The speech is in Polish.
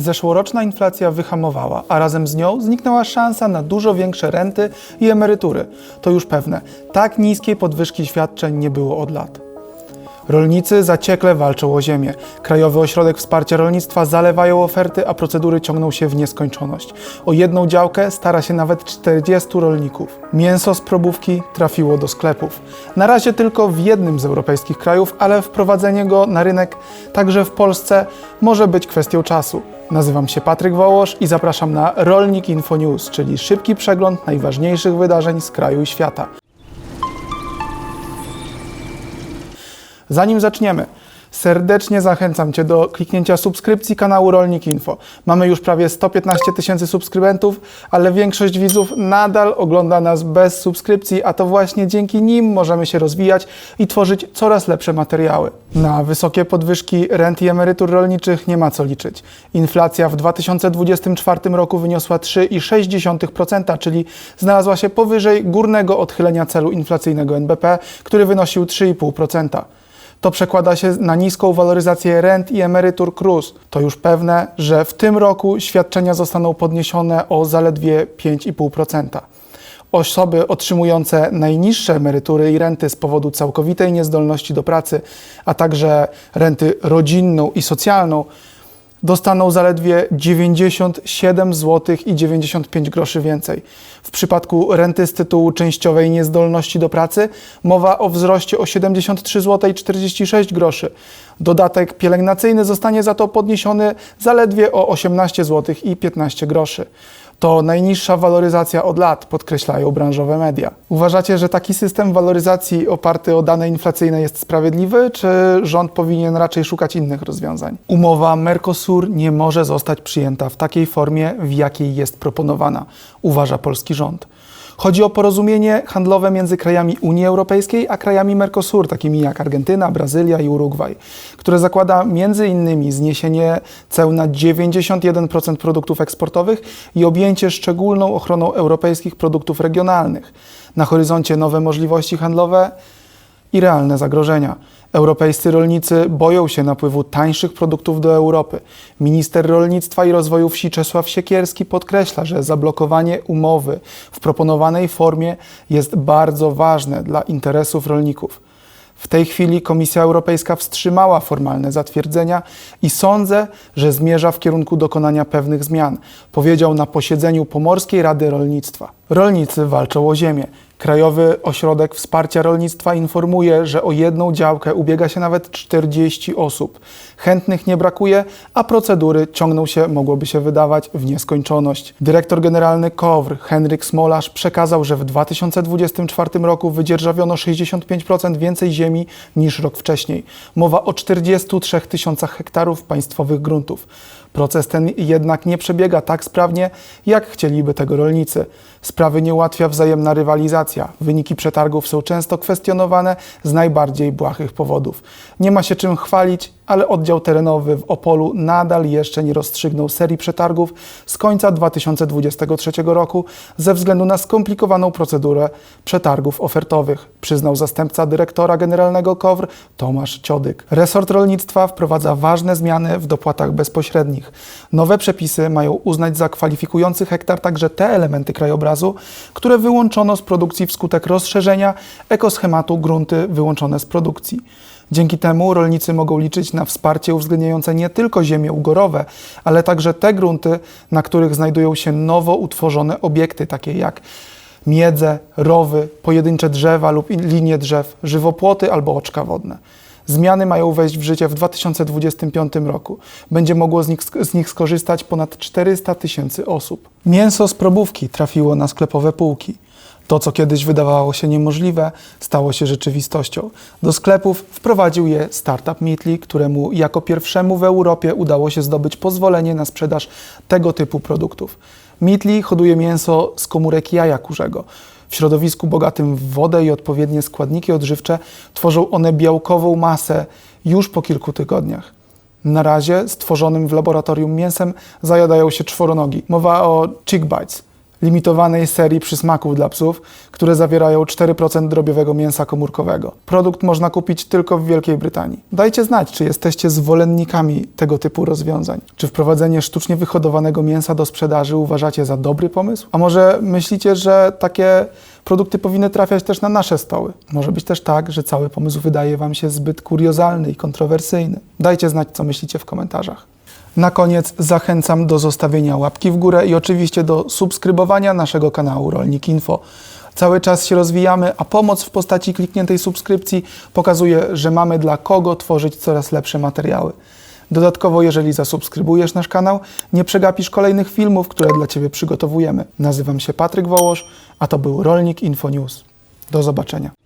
Zeszłoroczna inflacja wyhamowała, a razem z nią zniknęła szansa na dużo większe renty i emerytury. To już pewne. Tak niskiej podwyżki świadczeń nie było od lat. Rolnicy zaciekle walczą o ziemię. Krajowy Ośrodek Wsparcia Rolnictwa zalewają oferty, a procedury ciągną się w nieskończoność. O jedną działkę stara się nawet 40 rolników. Mięso z probówki trafiło do sklepów. Na razie tylko w jednym z europejskich krajów, ale wprowadzenie go na rynek także w Polsce może być kwestią czasu. Nazywam się Patryk Wołosz i zapraszam na Rolnik Info News, czyli szybki przegląd najważniejszych wydarzeń z kraju i świata. Zanim zaczniemy, serdecznie zachęcam Cię do kliknięcia subskrypcji kanału Rolnik Info. Mamy już prawie 115 tysięcy subskrybentów, ale większość widzów nadal ogląda nas bez subskrypcji, a to właśnie dzięki nim możemy się rozwijać i tworzyć coraz lepsze materiały. Na wysokie podwyżki rent i emerytur rolniczych nie ma co liczyć. Inflacja w 2024 roku wyniosła 3,6%, czyli znalazła się powyżej górnego odchylenia celu inflacyjnego NBP, który wynosił 3,5%. To przekłada się na niską waloryzację rent i emerytur KRUS. To już pewne, że w tym roku świadczenia zostaną podniesione o zaledwie 5,5%. Osoby otrzymujące najniższe emerytury i renty z powodu całkowitej niezdolności do pracy, a także renty rodzinną i socjalną, dostaną zaledwie 97 zł i 95 groszy więcej. W przypadku renty z tytułu częściowej niezdolności do pracy mowa o wzroście o 73 zł i 46 groszy. Dodatek pielęgnacyjny zostanie za to podniesiony zaledwie o 18 zł i 15 groszy. To najniższa waloryzacja od lat, podkreślają branżowe media. Uważacie, że taki system waloryzacji oparty o dane inflacyjne jest sprawiedliwy, czy rząd powinien raczej szukać innych rozwiązań? Umowa Mercosur nie może zostać przyjęta w takiej formie, w jakiej jest proponowana, uważa polski rząd. Chodzi o porozumienie handlowe między krajami Unii Europejskiej a krajami Mercosur, takimi jak Argentyna, Brazylia i Urugwaj, które zakłada innymi zniesienie ceł na 91% produktów eksportowych i objęcie szczególną ochroną europejskich produktów regionalnych. Na horyzoncie nowe możliwości handlowe i realne zagrożenia. Europejscy rolnicy boją się napływu tańszych produktów do Europy. Minister Rolnictwa i Rozwoju Wsi Czesław Siekierski podkreśla, że zablokowanie umowy w proponowanej formie jest bardzo ważne dla interesów rolników. W tej chwili Komisja Europejska wstrzymała formalne zatwierdzenia i sądzę, że zmierza w kierunku dokonania pewnych zmian, powiedział na posiedzeniu Pomorskiej Rady Rolnictwa. Rolnicy walczą o ziemię. Krajowy Ośrodek Wsparcia Rolnictwa informuje, że o jedną działkę ubiega się nawet 40 osób. Chętnych nie brakuje, a procedury ciągną się, mogłoby się wydawać, w nieskończoność. Dyrektor generalny KOWR Henryk Smolarz przekazał, że w 2024 roku wydzierżawiono 65% więcej ziemi niż rok wcześniej. Mowa o 43 tysiącach hektarów państwowych gruntów. Proces ten jednak nie przebiega tak sprawnie, jak chcieliby tego rolnicy. Sprawy nie ułatwia wzajemna rywalizacja. Wyniki przetargów są często kwestionowane z najbardziej błahych powodów. Nie ma się czym chwalić, ale oddział terenowy w Opolu nadal jeszcze nie rozstrzygnął serii przetargów z końca 2023 roku ze względu na skomplikowaną procedurę przetargów ofertowych, przyznał zastępca dyrektora generalnego KOWR Tomasz Ciodyk. Resort rolnictwa wprowadza ważne zmiany w dopłatach bezpośrednich. Nowe przepisy mają uznać za kwalifikujący hektar także te elementy krajobrazu, które wyłączono z produkcji wskutek rozszerzenia ekoschematu grunty wyłączone z produkcji. Dzięki temu rolnicy mogą liczyć na wsparcie uwzględniające nie tylko ziemie ugorowe, ale także te grunty, na których znajdują się nowo utworzone obiekty, takie jak miedze, rowy, pojedyncze drzewa lub linie drzew, żywopłoty albo oczka wodne. Zmiany mają wejść w życie w 2025 roku. Będzie mogło z nich, z nich skorzystać ponad 400 tysięcy osób. Mięso z probówki trafiło na sklepowe półki. To, co kiedyś wydawało się niemożliwe, stało się rzeczywistością. Do sklepów wprowadził je startup Meatly, któremu jako pierwszemu w Europie udało się zdobyć pozwolenie na sprzedaż tego typu produktów. Meatly hoduje mięso z komórek jaja kurzego. W środowisku bogatym w wodę i odpowiednie składniki odżywcze tworzą one białkową masę już po kilku tygodniach. Na razie stworzonym w laboratorium mięsem zajadają się czworonogi. Mowa o chick bites. Limitowanej serii przysmaków dla psów, które zawierają 4% drobiowego mięsa komórkowego. Produkt można kupić tylko w Wielkiej Brytanii. Dajcie znać, czy jesteście zwolennikami tego typu rozwiązań. Czy wprowadzenie sztucznie wyhodowanego mięsa do sprzedaży uważacie za dobry pomysł? A może myślicie, że takie produkty powinny trafiać też na nasze stoły? Może być też tak, że cały pomysł wydaje Wam się zbyt kuriozalny i kontrowersyjny. Dajcie znać, co myślicie w komentarzach. Na koniec zachęcam do zostawienia łapki w górę i oczywiście do subskrybowania naszego kanału Rolnik Info. Cały czas się rozwijamy, a pomoc w postaci klikniętej subskrypcji pokazuje, że mamy dla kogo tworzyć coraz lepsze materiały. Dodatkowo, jeżeli zasubskrybujesz nasz kanał, nie przegapisz kolejnych filmów, które dla Ciebie przygotowujemy. Nazywam się Patryk Wołosz, a to był Rolnik Info News. Do zobaczenia.